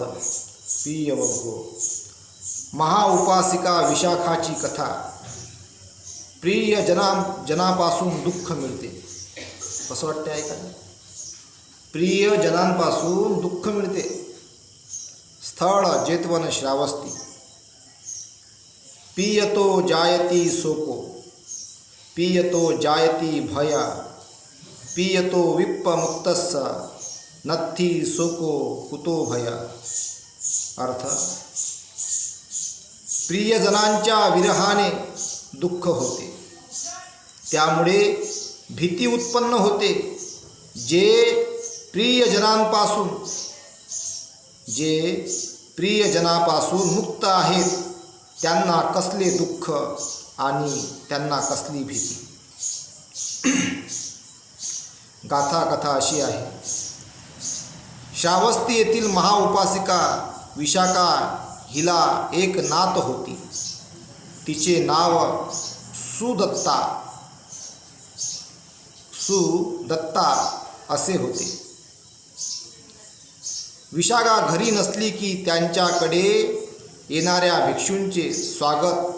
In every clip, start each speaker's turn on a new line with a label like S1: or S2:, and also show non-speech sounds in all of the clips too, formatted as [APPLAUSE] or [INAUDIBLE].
S1: पद प्रिय वगो महाउपासिका विशाखाची कथा। प्रिय जना, जनापासून दुःख मिळते। कसं वाटते ऐकायला? प्रिय जनांपासून दुःख मिळते। स्थळ जेतवन श्रावस्ती। पियतो जायती सोको पियतो जायती भया। पियतो विप्पमुक्तस्स। नथी सोको कुतो भया. अर्थ प्रियजनांच्या विरहाने दुःख होते. त्यामुळे भीती उत्पन्न होते. जे प्रियजनांपासून जे प्रियजनापासून मुक्त आहेत त्यांना कसले दुःख आणि त्यांना कसली भीती? [CLEARS THROAT] गाथा कथा अशी आहे. शावस्ती येथील महाउपासिका विशाखा हिला एक नात होती. तिचे नाव सुदत्ता सुदत्ता असे होते. विशाखा घरी नसली की त्यांच्याकडे येणाऱ्या भिक्षूंचे स्वागत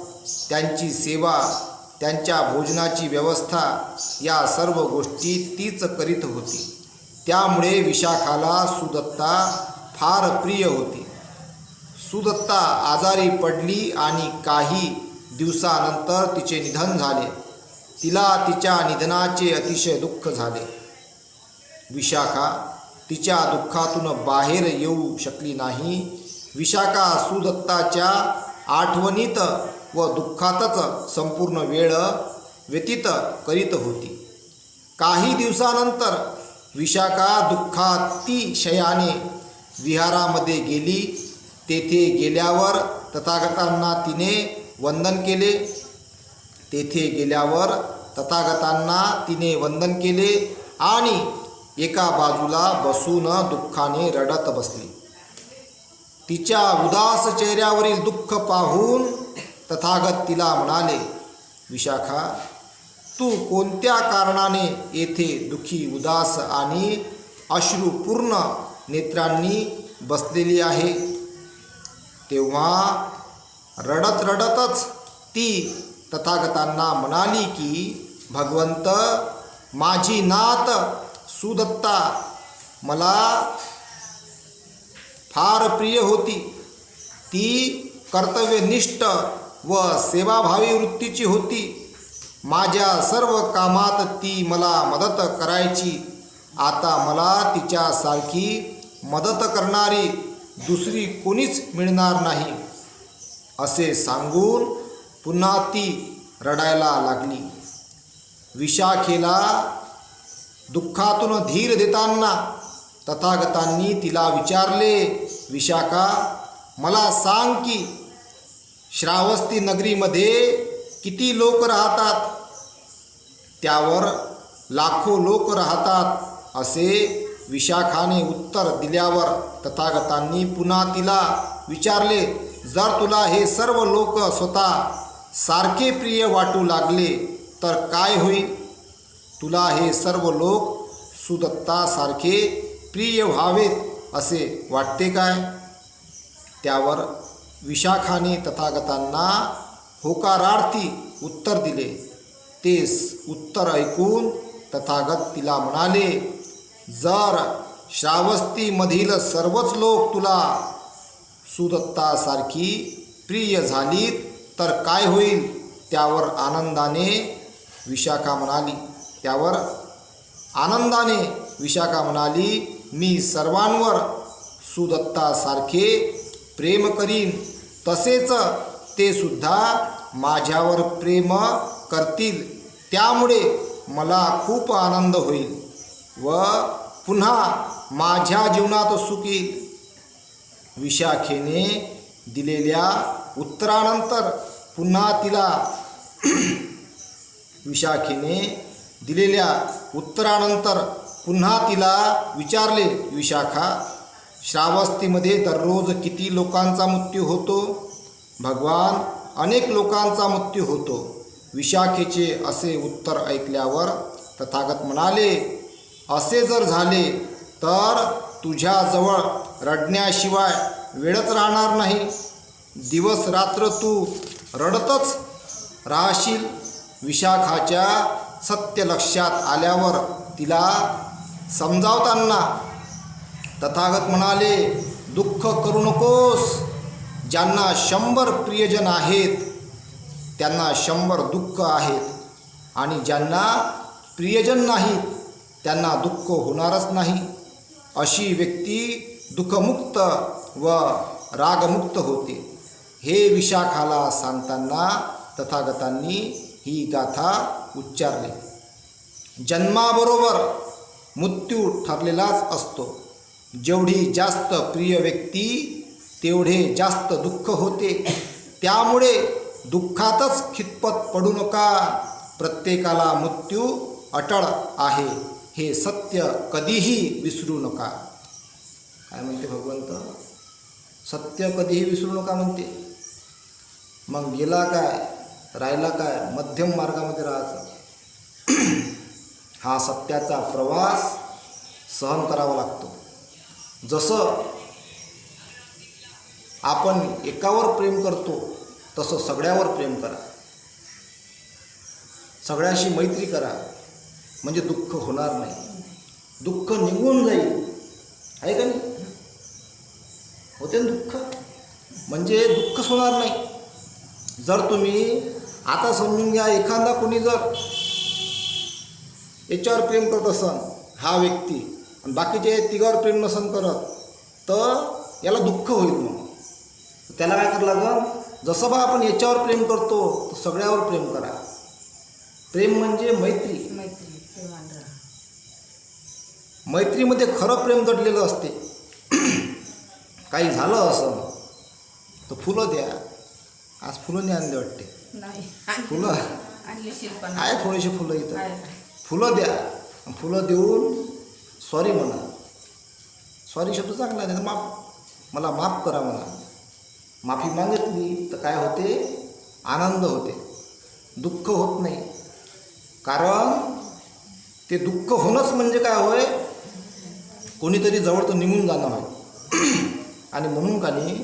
S1: त्यांची सेवा त्यांच्या भोजनाची व्यवस्था या सर्व गोष्टी तीच करीत होती. त्यामुळे विशाखाला सुदत्ता फार प्रिय होती. सुदत्ता आजारी पडली आणि काही दिवसानंतर तिचे निधन झाले. तिला तिच्या निधनाचे अतिशय दुःख झाले. विशाखा तिच्या दुःखातून बाहेर येऊ शकली नाही. विशाखा सुदत्ताच्या आठवणीत व दुःखातच संपूर्ण वेळ व्यतीत करीत होती. काही दिवसानंतर विशाखा दुःखातिशयाने विहारामध्ये गेली. तेथे गेल्यावर तथागतांना तिने वंदन केले. तेथे गेल्यावर तथागतांना तिने वंदन केले आणि एका बाजूला बसून दुःखाने रडत बसली. तिच्या उदास चेहऱ्यावरील दुःख पाहून तथागत तिला म्हणाले विशाखा तू कोणत्या कारणाने येथे दुःखी उदास आणि अश्रुपूर्ण नेत्रांनी बसलेली आहे? तेव्हा रडत रडतच ती तथागतांना म्हणाली की भगवंत माझी नात सुदत्ता मला फार प्रिय होती. ती कर्तव्यनिष्ठ व सेवाभावी वृत्तीची होती. माझ्या सर्व कामात ती मला मदत करायची. आता मला तिच्यासारखी मदत करणारी दुसरी कोणीच मिळणार नाही असे सांगून पुन्हा ती रडायला लागली. विशाखेला दुःखातून धीर देताना तथागतांनी तिला विचारले विशाखा मला सांग की श्रावस्ती नगरीमध्ये किती लोक राहतात? त्यावर लाखो लोक राहतात असे विशाखाने उत्तर दिल्यावर तथागतांनी पुन्हा तिला विचारले जर तुला हे सर्व लोक स्वतः सारखे प्रिय वाटू लागले तर काय होईल? तुला हे सर्व लोक सुदत्तासारखे प्रिय व्हावेत असे वाटते काय? त्यावर विशाखाने तथागतांना होकारार्थी उत्तर दिले. तेस उत्तर ऐकून तथागत तिला म्हणाले जर श्रावस्तीमधील सर्वच लोक तुला सुदत्तासारखी प्रिय झालीत तर काय होईल? त्यावर आनंदाने विशाखा म्हणाली त्यावर आनंदाने विशाखा म्हणाली मी सर्वांवर सुदत्तासारखे प्रेम करीन तसेच ते सुद्धा माझ्यावर प्रेम करतील. त्यामुळे मला खूप आनंद होईल. व पुन्हा माझ्या जीवनात सुख येईल विशाखेने दिलेल्या उत्तरानंतर पुन्हा तिला [CLEARS THROAT] विशाखेने दिलेल्या उत्तरानंतर पुन्हा तिला विचारले विशाखा श्रावस्तीमध्ये दररोज किती लोकांचा मृत्यू होतो? भगवान अनेक लोकांचा मृत्यू होतो. विशाखेचे असे उत्तर ऐकल्यावर तथागत म्हणाले असे जर झाले तर तुझ्याजवळ रडण्याशिवाय वेळच राहणार नाही. दिवस रात्र तू रडतच राहशील. विशाखाच्या सत्य लक्षात आल्यावर तिला समजावताना तथागत म्हणाले दुःख करू नकोस. ज्यांना शंभर प्रियजन आहेत त्यांना शंभर दुःख आहेत. आणि ज्यांना प्रियजन नाहीत त्यांना दुःख होणारच नाही. अशी व्यक्ती दुःखमुक्त व रागमुक्त होते. हे विशाखाला सांगताना तथागतांनी ही गाथा उच्चारली. जन्माबरोबर मृत्यू ठरलेलाच असतो. जेवढी जास्त प्रिय व्यक्ती तेवढे जास्त दुःख होते. त्यामुळे दुःखातच खितपत पडू नका. प्रत्येकाला मृत्यू अटळ आहे. हे सत्य कधीही विसरू नका. काय म्हणते भगवंत? सत्य कधीही विसरू नका म्हणते. मग गेला काय? राहिला काय? मध्यम मार्गामध्ये राहायचं. हा सत्याचा प्रवास सहन करावा लागतो. जसं आपण एकावर प्रेम करतो तसं सगळ्यावर प्रेम करा. सगळ्यांशी मैत्री करा. म्हणजे दुःख होणार नाही. दुःख निघून जाईल. आहे का नाही? होते ना दुःख? म्हणजे दुःखच होणार नाही. जर तुम्ही आता समजून घ्या एखादा कोणी जर याच्यावर प्रेम करत असन हा व्यक्ती आणि बाकीचे तिघावर प्रेम नसन करत तर याला दुःख होईल मग. त्याला काय करावं लागेल? जसं बा आपण याच्यावर प्रेम करतो तर सगळ्यावर प्रेम करा. प्रेम म्हणजे मैत्री. मैत्रीमध्ये खरं प्रेम दडलेलं असते. काही झालं असं तर फुलं द्या. आज फुलं नाही आणले वाटते.
S2: नाही
S1: फुलं? आहे थोडेसे फुलं इथं. फुलं द्या. फुलं देऊन सॉरी म्हणा. सॉरी शब्द चांगला नाही तर माफ मला माफ करा म्हणा. माफी मागितली तर काय होते? आनंद होते. दुःख होत नाही. कारण ते दुःख होणंच म्हणजे काय होय? कोणीतरी जवळ तर निघून जाणं होय. [CLEARS THROAT] आणि म्हणून का नाही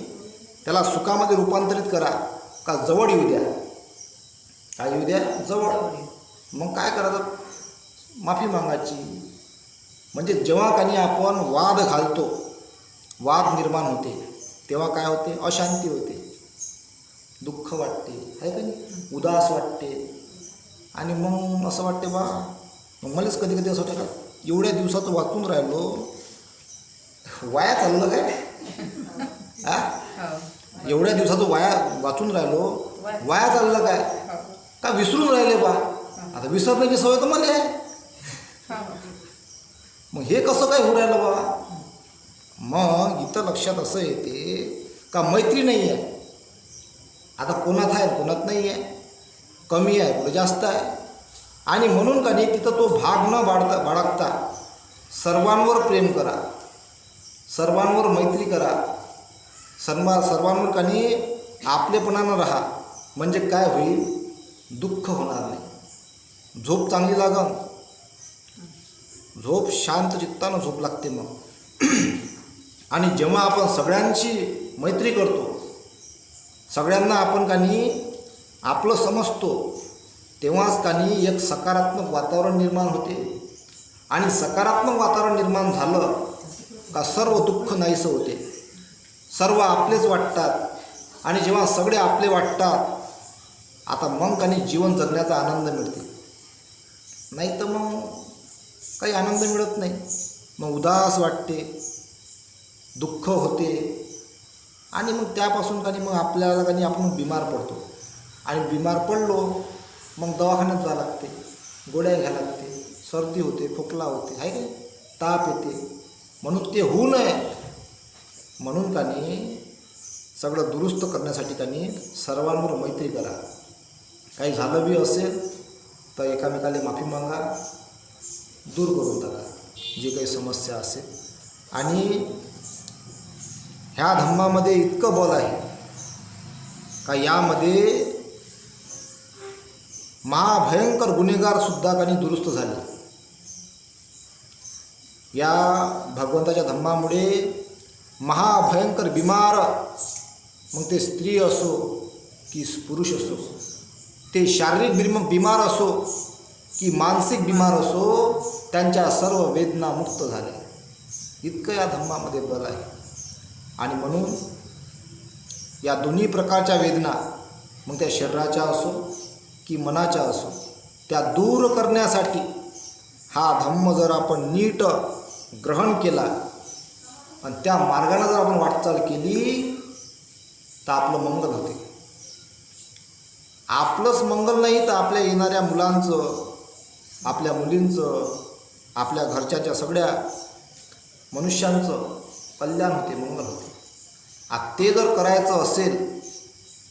S1: त्याला सुखामध्ये रूपांतरित करा. का जवळ येऊ द्या? काय येऊ द्या? जवळ. मग काय करायचं? माफी मागायची. म्हणजे जेव्हा काही आपण वाद घालतो वाद निर्माण होते. तेव्हा काय होते? अशांती होते. दुःख वाटते. आहे का नाही? उदास वाटते. आणि मग असं वाटते बा मग मलाच कधी कधी असं वाटतं का एवढ्या दिवसाचं वाचून राहिलो वाया चाललं काय? हा. एवढ्या दिवसाचं वाया वाचून राहिलो वाया चाललं काय. का विसरून राहिले बा? आता विसरण्याची सवय तर मला आहे.
S2: हो.
S1: मग हे कसं काय होऊ राहिलं बा? मग इथं लक्षात असं येते का मैत्री नाही आहे. आता कोणात आहे कोणात नाही आहे. कमी आहे कुठं जास्त आहे. आणि म्हणून का नाही तिथं तो भाग न बाळता बाळगता. सर्वांवर प्रेम करा. सर्वांवर मैत्री करा. सर्व सर्वांवर का नाही आपलेपणानं राहा. म्हणजे काय होईल? दुःख होणार नाही. झोप चांगली लागन. झोप शांत चित्तानं झोप लागते मग. आणि जेव्हा आपण सगळ्यांची मैत्री करतो सगळ्यांना आपण कानी आपलं समजतो तेव्हाच कानी एक सकारात्मक वातावरण निर्माण होते. आणि सकारात्मक वातावरण निर्माण झालं का सर्व दुःख नाहीसं होते. सर्व आपलेच वाटतात. आणि जेव्हा सगळे आपले वाटतात आता मग काही जीवन जगण्याचा आनंद मिळते. नाही तर मग काही आनंद मिळत नाही. मग उदास वाटते. दुःख होते. आणि मग त्यापासून काही मग आपल्याला काही आपण बिमार पडतो. आणि बिमार पडलो मग दवाखान्यात जावं लागते. गोळ्या घ्यायला लागते. सर्दी होते खोकला होते आहे का ताप येते. म्हणून ते होऊ नये. म्हणून का सगळं दुरुस्त करण्यासाठी त्यांनी सर्वांवर मैत्री करा. काही झालं बी असेल तर एकामेकाला माफी मागा. दूर करून टाका. जे काही समस्या असेल. आणि ह्या धम्मामध्ये इतकं बल आहे का यामध्ये महाभयंकर गुन्हेगारसुद्धा काही दुरुस्त झाले? या भगवंताच्या धम्मामुळे महाभयंकर बिमार मग ते स्त्री असो की पुरुष असो ते शारीरिक बिम बिमार असो की मानसिक बिमार असो त्यांच्या सर्व वेदना मुक्त झाल्या. इतकं या धम्मामध्ये बल आहे. आणि म्हणून या दोन्ही प्रकारच्या वेदना मग त्या शरीराच्या असो की मनाच्या असो त्या दूर करण्यासाठी हा धम्म जर आपण नीट ग्रहण केला आणि त्या मार्गाने जर आपण वाटचाल केली तर आपलं मंगल होते. आपलंच मंगल नाही तर आपल्या येणाऱ्या मुलांचं आपल्या मुलींचं आपल्या घरच्याच्या सगळ्या मनुष्यांचं कल्याण होते मंगल होते. आता ते जर करायचं असेल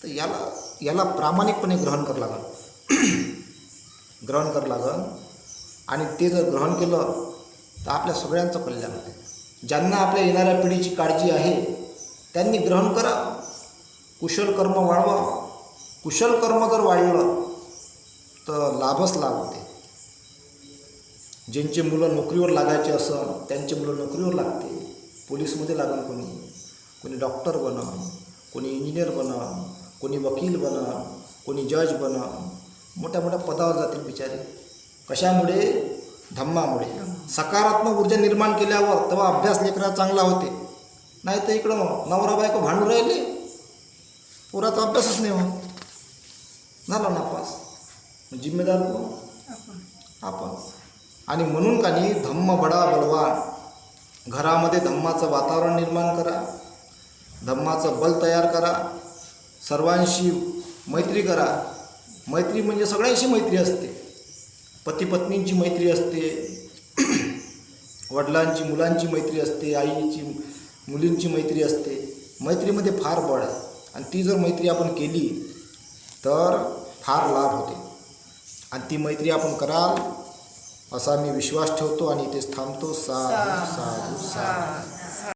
S1: तर याला याला प्रामाणिकपणे ग्रहण करावं लागेल. [CLEARS THROAT] ग्रहण करावं लागेल. आणि ते जर ग्रहण केलं तर आपल्या सगळ्यांचं कल्याण होते. ज्यांना आपल्या येणाऱ्या पिढीची काळजी आहे त्यांनी ग्रहण करा. कुशल कर्म वाढवा. कुशल कर्म जर वाढलं तर लाभच लाभ होते. ज्यांचे मुलं नोकरीवर लागायचे असं त्यांचे मुलं नोकरीवर लागते. पोलीसमध्ये लागेल कोणी कोणी डॉक्टर बना कोणी इंजिनियर बना कोणी वकील बना कोणी जज बना मोठ्या मोठ्या पदावर जातील बिचारे. कशामुळे? धम्मामुळे. सकारात्मक ऊर्जा निर्माण केल्यावर तेव्हा अभ्यास लेकरा चांगला होते. नाही तर इकडं नवरा बायको भांडू राहिले. पोराचा अभ्यासच नाही होत. झाला नापास. जिम्मेदार कोण? आपण. आणि म्हणून का नाही धम्म बडा बलवान. घरामध्ये धम्माचं वातावरण निर्माण करा. धम्माचं बल तयार करा. सर्वांशी मैत्री करा. मैत्री म्हणजे सगळ्यांशी मैत्री असते. पती पत्नींची मैत्री असते. वडिलांची मुलांची मैत्री असते. आईची मुलींची मैत्री असते. मैत्रीमध्ये फार बळ आहे. आणि ती जर मैत्री आपण केली तर फार लाभ होते. आणि ती मैत्री आपण कराल असा मी विश्वास ठेवतो आणि इथेच थांबतो. साधू साधू साधू.